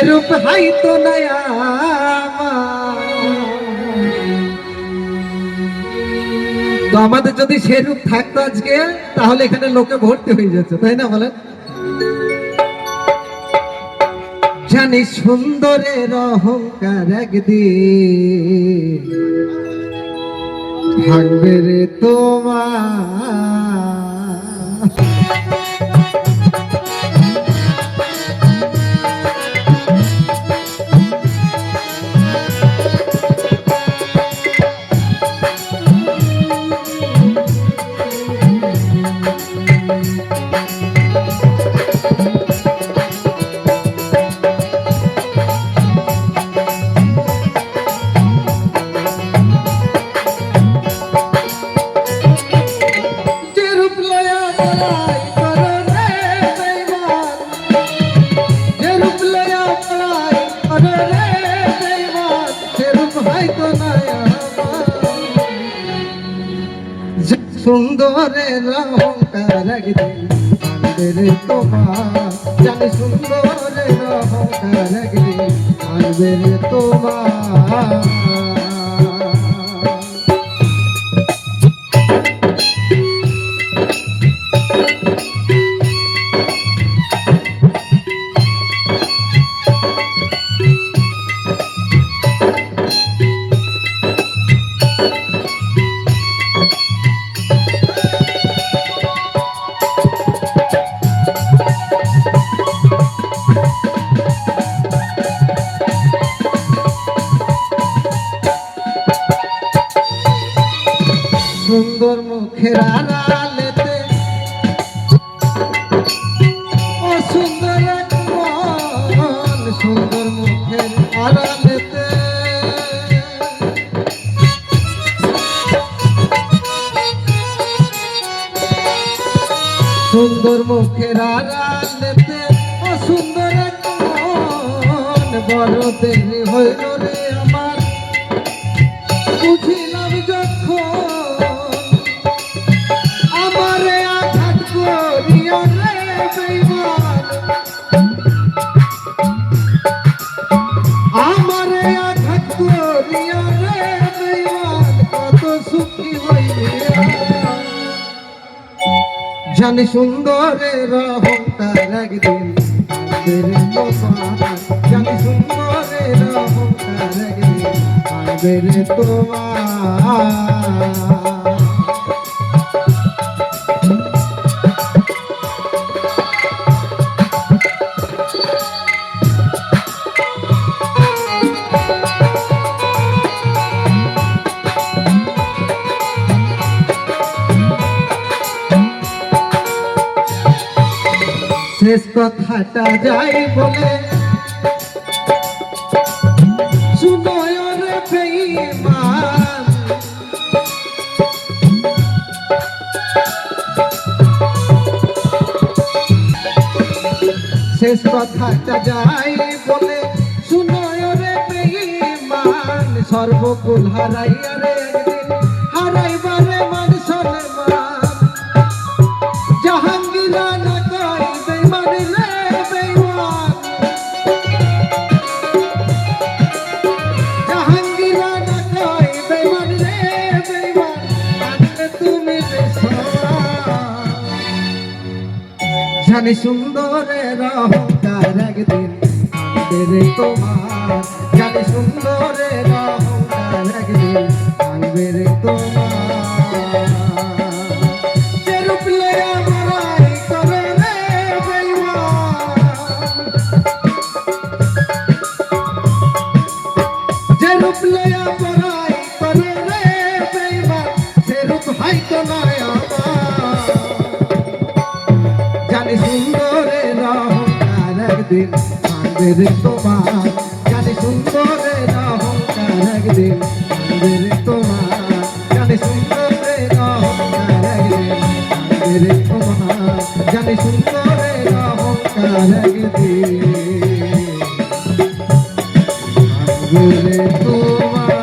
সেরূপ হাইতো নয়া তো আমাদের যদি সেরূপ থাকতো আজকে, তাহলে এখানে লোকে ভর্তি হয়ে যেত, তাই না বলেন? জানি সুন্দরের অহংকার একদিন থাকবে রে তোমার সুন্দরের অহংকার একদিন আনবে তোমার। জানি সুন্দরের অহংকার একদিন আনবে তোমার। সুন্দর মুখের আড়ালেতে। ও সুন্দর মন, সুন্দর মুখের আড়ালেতে। সুন্দর মুখের আড়ালেতে, ও সুন্দর মন, বড় দেরি হইল রে আমার। বুঝিলাম জানি সুন্দরের অহংকার একদিন। জানি সুন্দরের অহংকার একদিন। তোমার শেষ কথাটা যাই বলে। শুনয় রে বেঈমান। শেষ কথাটা যাই বলে। শুনয় রে বেঈমান। সর্বকুল হারাইয়া রে। হারাইবারে মান জাহাঙ্গীরা জানি সুন্দরের অহংকার একদিন রে তোমার। জানি সুন্দরের অহংকার একদিন আনবে রে তোমার। যেরূপ লয়া একদিন কাঁদবে রে তোমার। জানি সুন্দরের অহংকার একদিন কাঁদবে রে তোমার। জানি সুন্দরের অহংকার একদিন কাঁদবে রে তোমার। জানি সুন্দরের অহংকার একদিন কাঁদবে রে তোমার।